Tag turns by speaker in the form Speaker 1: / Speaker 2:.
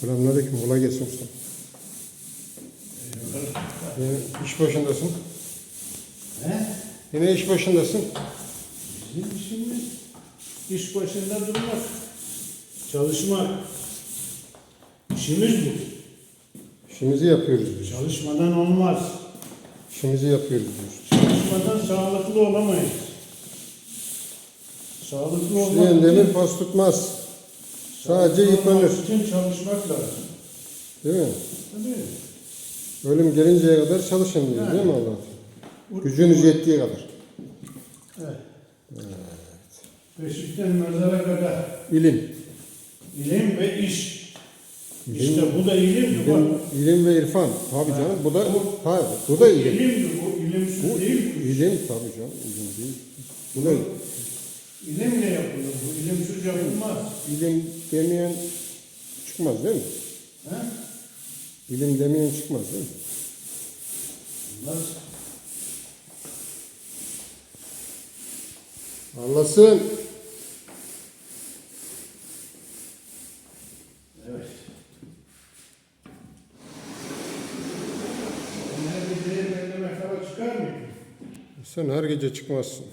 Speaker 1: Selamünaleyküm. Kolay gelsin usta. Yine iş başındasın.
Speaker 2: He?
Speaker 1: Yine iş başındasın.
Speaker 2: Bizim işimiz iş başında durmak, çalışmak. İşimiz bu.
Speaker 1: İşimizi yapıyoruz biz.
Speaker 2: Çalışmadan olmaz.
Speaker 1: İşimizi yapıyoruz diyoruz.
Speaker 2: Çalışmadan sağlıklı olamayız. Sağlıklı olmak
Speaker 1: İşleyen demir pas tutmaz. Sadece yıpranır.
Speaker 2: için çalışmak lazım.
Speaker 1: Değil mi?
Speaker 2: Tabii.
Speaker 1: Ölüm gelinceye kadar çalışın diyor değil mi Allah? Gücünüz yettiği kadar.
Speaker 2: Evet. Beşikten mezara kadar
Speaker 1: İlim.
Speaker 2: ilim ve iş. İşte bu da ilim ki bak.
Speaker 1: İlim, ilim ve irfan. Tabii canım. Bu da hayır, bu da ilim.
Speaker 2: İlimdir bu. İlimsiz
Speaker 1: Bu
Speaker 2: değil mi?
Speaker 1: ilim tabii canım. İlim değil. Bu da
Speaker 2: İlimsiz yapılmaz.
Speaker 1: ilim demeyen çıkmaz değil mi?
Speaker 2: He?
Speaker 1: İlim demeyen çıkmaz değil mi?
Speaker 2: Bunlar
Speaker 1: Anlasın.
Speaker 2: Evet.
Speaker 1: Sen her gece çıkmazsın.